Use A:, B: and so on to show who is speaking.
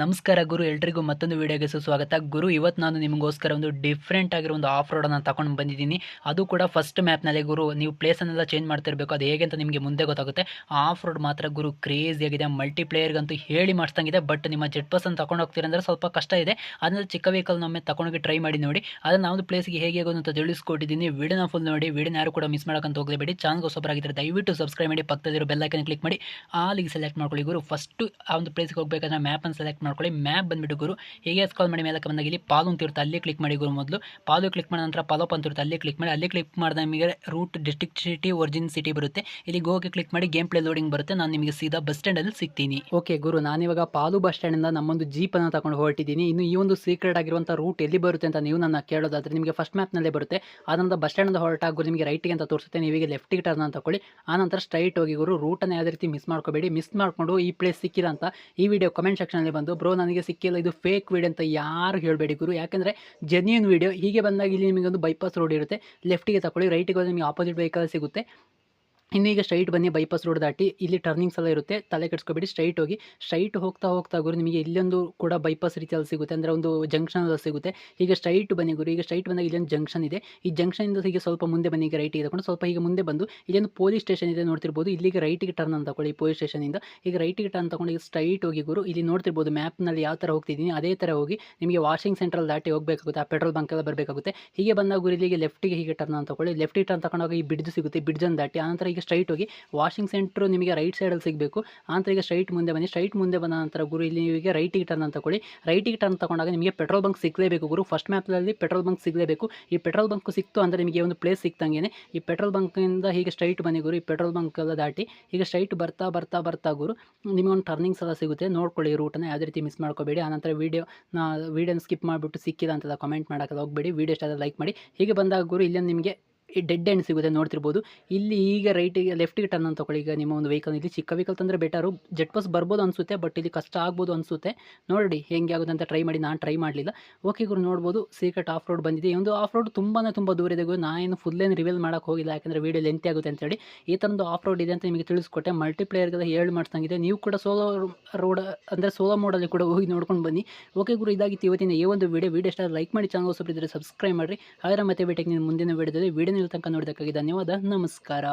A: ನಮಸ್ಕಾರ ಗುರು, ಎಲ್ರಿಗೂ ಮತ್ತೊಂದು ವಿಡಿಯೋಗೆ ಸುಸ್ವಾಗತ ಗುರು ಇವತ್ತು ನಾನು ನಿಮಗೋಸ್ಕರ ಒಂದು ಡಿಫ್ರೆಂಟ್ ಆಗಿರೋ ಒಂದು ಆಫ್ ರೋಡನ್ನು ತಗೊಂಡು ಬಂದಿದ್ದೀನಿ. ಅದು ಕೂಡ ಫಸ್ಟ್ ಮ್ಯಾಪ್ನಲ್ಲಿ ಗುರು, ನೀವು ಪ್ಲೇಸನ್ನೆಲ್ಲ ಚೇಂಜ್ ಮಾಡ್ತಿರ್ಬೇಕು. ಅದು ಹೇಗೆ ಅಂತ ನಿಮಗೆ ಮುಂದೆ ಗೊತ್ತಾಗುತ್ತೆ. ಆ ಆಫ್ ರೋಡ್ ಮಾತ್ರ ಗುರು ಕ್ರೇಜಿ ಆಗಿದೆ. ಮಲ್ಟಿಪ್ಲೇಯರ್ಗಂತೂ ಹೇಳಿ ಮಾಡಿಸ್ತಂಗಿದೆ ಬಟ್ ನಿಮ್ಮ ಜೆಟ್ ಬಸ್ ಅನ್ನು ತಗೊಂಡು ಹೋಗ್ತೀರ ಅಂದರೆ ಸ್ವಲ್ಪ ಕಷ್ಟ ಇದೆ. ಅದನ್ನ ಚಿಕ್ಕ ವೆಹಿಕಲ್ ನಮ್ಮೆ ತಗೊಂಡೋಗಿ ಟ್ರೈ ಮಾಡಿ ನೋಡಿ. ಅದನ್ನು ನಾವು ಪ್ಲೇಸ್ಗೆ ಹೇಗೆ ಆಗೋದು ಅಂತ ತಿಳಿಸ್ಕೊಟ್ಟಿದ್ದೀನಿ. ವಿಡಿಯೋನ ಫುಲ್ ನೋಡಿ. ವಿಡಿಯೋನ ಯಾರು ಕೂಡ ಮಿಸ್ ಮಾಡೋಕ್ಕಂತ ಹೋಗಲೇಬೇಡಿ. ಚಾನಲ್ಗೆ ಹೊಸಬರಾಗಿದ್ದರೆ ದಯವಿಟ್ಟು ಸಬ್ಸ್ಕ್ರೈಬ್ ಮಾಡಿ. ಪಕ್ಕದಲ್ಲಿರೋ ಬೆಲ್ಲೈಕನ್ ಕ್ಲಿಕ್ ಮಾಡಿ. ಆಲಿಗೆ ಸೆಲೆಕ್ಟ್ ಮಾಡ್ಕೊಳ್ಳಿ ಗುರು. ಫಸ್ಟು ಆ ಒಂದು ಪ್ಲೇಸ್ಗೆ ಹೋಗಬೇಕಾದ್ರೆ ಮ್ಯಾಪನ್ನು ಸೆಲೆಕ್ಟ್ ಮಾಡ್ಕೊಳ್ಳಿ. ಮ್ಯಾಪ್ ಬಂದ್ಬಿಟ್ಟು ಗುರು. ಹೇಗೆ ಸ್ಕಾಲ್ ಮಾಡಿ ಮೇಲೆ ಬಂದಾಗ ಇಲ್ಲಿ ಪಾಲು ಅಂತ ಇರುತ್ತೆ. ಅಲ್ಲಿ ಕ್ಲಿಕ್ ಮಾಡಿ ಗುರು ಮೊದಲು. ಪಾಲು ಕ್ಲಿಕ್ ಮಾಡಿದ ನಂತರ ಪಾಲೋಪ್ ಅಂತ ಇರುತ್ತೆ. ಅಲ್ಲಿ ಕ್ಲಿಕ್ ಮಾಡಿ. ಅಲ್ಲಿ ಕ್ಲಿಕ್ ಮಾಡಿದ ನಿಮಗೆ route district city origin city ಬರುತ್ತೆ. ಇಲ್ಲಿ ಗೋಗೆ ಕ್ಲಿಕ್ ಮಾಡಿ ಗೇಮ್ ಪ್ಲೇ ಲೋಡಿಂಗ್ ಬರುತ್ತೆ. ನಾನು ನಿಮಗೆ ಸೀದಾ ಬಸ್ ಸ್ಟ್ಯಾಂಡಲ್ಲಿ ಸಿಗ್ತೀನಿ. ಓಕೆ ಗುರು, ನಾನಿವಾಗ ಪಾಲು ಬಸ್ ಸ್ಟ್ಯಾಂಡಿಂದ ನಮ್ಮೊಂದು ಜೀಪನ್ನು ತಗೊಂಡು ಹೊರಟಿದ್ದೀನಿ. ಇನ್ನು ಈ ಒಂದು ಸೀಕ್ರೆಟ್ ಆಗಿರುವಂಥ ರೂಟ್ ಎಲ್ಲಿ ಬರುತ್ತೆ ಅಂತ ನೀವು ನನ್ನ ಕೇಳೋದಾದ್ರೆ ನಿಮಗೆ ಫಸ್ಟ್ ಮ್ಯಾಪ್ನಲ್ಲೇ ಬರುತ್ತೆ. ಆನಂತರ ಬಸ್ ಸ್ಟ್ಯಾಂಡ್ ಹೊರಟಾಗ ನಿಮಗೆ ರೈಟಿಗೆ ಅಂತ ತೋರಿಸುತ್ತೆ. ನೀವೀಗ ಲೆಫ್ಟಿಗೆ ಟರ್ನ್ ಅಂತ ತಗೊಳ್ಳಿ ಆನಂತರ ಸ್ಟ್ರೈಟ್ ಹೋಗಿ ಗುರು ರೂಟನ್ನು ಯಾವುದೇ ರೀತಿ ಮಿಸ್ ಮಾಡ್ಕೋಬೇಡಿ. ಮಿಸ್ ಮಾಡಿಕೊಂಡು ಈ ಪ್ಲೇಸ್ ಸಿಕ್ಕಿಲ್ಲ ಅಂತ ಈ ವಿಡಿಯೋ ಕಮೆಂಟ್ ಸೆಕ್ಷನಲ್ಲಿ ಬಂದು ಬ್ರೋ ನನಗೆ ಸಿಕ್ಕಿಲ್ಲ, ಇದು ಫೇಕ್ ವೀಡಿಯೋ ಅಂತ ಯಾರು ಹೇಳಬೇಡಿ ಗುರು. ಯಾಕೆಂದರೆ ಜೆನ್ಯೂನ್ ವೀಡಿಯೋ ಹೀಗೆ ಬಂದಾಗ ಇಲ್ಲಿ ನಿಮಗೆ ಒಂದು ಬೈಪಾಸ್ ರೋಡ್ ಇರುತ್ತೆ ಲೆಫ್ಟಿಗೆ ತಗೊಳ್ಳಿ ರೈಟಿಗೆ ಹೋದ್ರೆ ನಿಮಗೆ ಆಪೋಸಿಟ್ ವೆಹಿಕಲ್ ಸಿಗುತ್ತೆ. ಇನ್ನು ಈಗ ಸ್ಟ್ರೈಟ್ ಬನ್ನಿ ಬೈಪಾಸ್ ರೋಡ್ ದಾಟಿ. ಇಲ್ಲಿ ಟರ್ನಿಂಗ್ಸ್ ಎಲ್ಲ ಇರುತ್ತೆ. ತಲೆ ಕೆಡಿಸ್ಕೊಬೇಡಿ ಸ್ಟ್ರೈಟ್ ಹೋಗಿ. ಸ್ಟ್ರೈಟ್ ಹೋಗ್ತಾ ಹೋಗ್ತಾ ಗುರು, ನಿಮಗೆ ಇಲ್ಲೊಂದು ಕೂಡ ಬೈಪಾಸ್ ರೀತಿಯಲ್ಲಿ ಸಿಗುತ್ತೆ. ಅಂದರೆ ಒಂದು ಜಂಕ್ಷನ್ ಸಿಗುತ್ತೆ. ಈಗ ಸ್ಟ್ರೈಟ್ ಬನ್ನಿ ಗುರು. ಈಗ ಸ್ಟ್ರೈಟ್ ಬಂದಾಗ ಇಲ್ಲೊಂದು ಜಂಕ್ಷನ್ ಇದೆ. ಈ ಜಂಕ್ಷನಿಂದ ಹೀಗೆ ಸ್ವಲ್ಪ ಮುಂದೆ ಬನ್ನಿ. ಈಗ ರೈಟಿಗೆ ತಗೊಂಡು ಸ್ವಲ್ಪ ಈಗ ಮುಂದೆ ಬಂದು ಇಲ್ಲೊಂದು ಪೊಲೀಸ್ ಸ್ಟೇಷನ್ ಇದೆ ನೋಡ್ತಿರ್ಬೋದು. ಇಲ್ಲಿಗೆ ರೈಟಿಗೆ ಟರ್ನ್ ಅಂತ ತಗೊಳ್ಳಿ ಪೊಲೀಸ್ ಸ್ಟೇಷನಿಂದ ಈಗ ರೈಟಿಗೆ ಟರ್ನ್ ತಗೊಂಡು ಈಗ ಸ್ಟ್ರೈಟ್ ಹೋಗಿ ಗುರು. ಇಲ್ಲಿ ನೋಡ್ತಿರ್ಬೋದು ಮ್ಯಾಪ್ನಲ್ಲಿ ಯಾವ ಥರ ಹೋಗ್ತಿದ್ದೀನಿ. ಅದೇ ಥರ ಹೋಗಿ ನಿಮಗೆ ವಾಷಿಂಗ್ ಸೆಂಟ್ರಲ್ ದಾಟಿ ಹೋಗಬೇಕಾಗುತ್ತೆ. ಆ ಪೆಟ್ರೋಲ್ ಬಂಕ್ ಎಲ್ಲ ಬರಬೇಕಾಗುತ್ತೆ. ಹೀಗೆ ಬಂದಾಗ ಗುರು, ಇಲ್ಲಿಗೆ ಲೆಫ್ಟಿಗೆ ಹೀಗೆ ಟರ್ನ್ ಅಂತ ತಗೊಳ್ಳಿ. ಲೆಫ್ಟಿಗೆ ಟರ್ನ್ ತಗೊಂಡಾಗ ಈ ಸಿಗುತ್ತೆ. ಬಿಡ್ಜನ್ನು ದಾಟಿ. ಆನಂತರ ಈಗ ಸ್ಟ್ರೈಟ್ ಹೋಗಿ ವಾಷಿಂಗ್ ಸೆಂಟ್ರು ನಿಮಗೆ ರೈಟ್ ಸೈಡಲ್ಲಿ ಸಿಗಬೇಕು. ಆನಂತರ ಈಗ ಸ್ಟ್ರೈಟ್ ಮುಂದೆ ಬನ್ನಿ. ಸ್ಟ್ರೈಟ್ ಮುಂದೆ ಬಂದ ನಂತರ ಗುರು, ಇಲ್ಲಿ ನಿಮಗೆ ರೈಟಿಗೆ ಟರ್ನ್ ಅಂತ ತಗೊಳ್ಳಿ. ರೈಟಿಗೆ ಟರ್ನ್ ತಗೊಂಡಾಗ ನಿಮಗೆ ಪೆಟ್ರೋಲ್ ಬಂಕ್ ಸಿಗಲೇಬೇಕು ಗುರು. ಫಸ್ಟ್ ಮ್ಯಾಪ್ನಲ್ಲಿ ಪೆಟ್ರೋಲ್ ಬಂಕ್ ಸಿಗಲೇಬೇಕು. ಈ ಪೆಟ್ರೋಲ್ ಬಂಕ್ ಸಿಕ್ತು ಅಂದರೆ ನಿಮಗೆ ಒಂದು ಪ್ಲೇಸ್ ಸಿಕ್ತಂಗೆ ಈ ಪೆಟ್ರೋಲ್ ಬಂಕಿಂದ ಹೀಗೆ ಸ್ಟ್ರೈಟ್ ಬನ್ನಿ ಗುರು. ಈ ಪೆಟ್ರೋಲ್ ಬಂಕ್ ಎಲ್ಲ ದಾಟಿ ಈಗ ಸ್ಟ್ರೈಟ್ ಬರ್ತಾ ಬರ್ತಾ ಬರ್ತಾ ಗುರು, ನಿಮಗೆ ಒಂದು ಟರ್ನಿಂಗ್ಸ್ ಎಲ್ಲ ಸಿಗುತ್ತೆ. ನೋಡ್ಕೊಳ್ಳಿ ರೂಟನ್ನು ಯಾವುದೇ ರೀತಿ ಮಿಸ್ ಮಾಡ್ಕೋಬೇಡಿ. ಆನಂತರ ವೀಡಿಯೋ ವೀಡಿಯೋನ ಸ್ಕಿಪ್ ಮಾಡಿಬಿಟ್ಟು ಸಿಕ್ಕಿಲ್ಲ ಅಂತ ಕಮೆಂಟ್ ಮಾಡೋಕ್ಕೆ ಹೋಗಬೇಡಿ. ವೀಡಿಯೋ ಇಷ್ಟ ಲೈಕ್ ಮಾಡಿ. ಹೀಗೆ ಬಂದಾಗ ಗುರು ಇಲ್ಲಿ ನಿಮಗೆ ಈ ಡೆಡ್ ಎಂಡ್ ಸಿಗುತ್ತೆ ನೋಡ್ತಿರ್ಬೋದು. ಇಲ್ಲಿ ಈಗ ರೈಟಿಗೆ ಲೆಫ್ಟಿಗೆ ಟರ್ನ್ ಅಂತ ತಗೊಳ್ಳಿ. ಈಗ ನಿಮ್ಮ ಒಂದು ವೆಹಿಕಲ್ ಇಲ್ಲಿ ಚಿಕ್ಕ ವೆಹಿಕಲ್ ತಂದರೆ ಬೆಟರು ಜೆಟ್ ಬಸ್ ಬರ್ಬೋದು ಅನಿಸುತ್ತೆ ಬಟ್ ಇಲ್ಲಿ ಕಷ್ಟ ಆಗ್ಬೋದು ಅನಿಸುತ್ತೆ. ನೋಡಿ ಹೆಂಗೆ ಆಗುತ್ತೆ ಅಂತ ಟ್ರೈ ಮಾಡಿ, ನಾನು ಟ್ರೈ ಮಾಡಲಿಲ್ಲ. ಓಕೆ ಗುರು, ನೋಡ್ಬೋದು ಸೀಕ್ರೆಟ್ ಆಫ್ ರೋಡ್ ಬಂದಿದೆ. ಈ ಒಂದು ಆಫ್ ರೋಡ್ ತುಂಬಾ ತುಂಬ ದೂರ ಇದೆ ಗುರು. ನಾನು ಫುಲ್ ಏನು ರಿವೀಲ್ ಮಾಡೋಕ್ಕೆ ಹೋಗಿಲ್ಲ, ಯಾಕಂದರೆ ವೀಡಿಯೋ ಲೆಂತಿ ಆಗುತ್ತೆ ಅಂತೇಳಿ ಈ ಥರದ್ದು ಆಫ್ ರೋಡ್ ಇದೆ ಅಂತ ನಿಮಗೆ ತಿಳಿಸ್ಕೊಟ್ಟೆ. ಮಲ್ಟಿಪ್ಲೇಯರ್ಗೆಲ್ಲ ಹೇಳಿ ಮಾಡ್ಸಂಗಿದೆ. ನೀವು ಕೂಡ ಸೋಲೋ ರೋಡ್ ಅಂದರೆ ಸೋಲೋ ಮೋಡಲ್ಲಿ ಕೂಡ ಹೋಗಿ ನೋಡ್ಕೊಂಡು ಬನ್ನಿ. ಓಕೆ ಗುರು, ಇದಾಗಿತ್ತು ಇವತ್ತಿನ ಈ ಒಂದು ವೀಡಿಯೋ ವೀಡಿಯೋ ಇಷ್ಟ ಲೈಕ್ ಮಾಡಿ ಚಾನಲ್ ಸಬ್ಸ್ಕ್ರೈಬ್ ಮಾಡಿ ಹಾಗೆ ಮತ್ತೆ ಭೇಟಿಗೆ ಮುಂದಿನ ವೀಡಿಯೋದಲ್ಲಿ ವಿಡಿಯೋ ತನಕ ನೋಡೋದಕ್ಕಾಗಿ ಧನ್ಯವಾದ. ನಮಸ್ಕಾರ.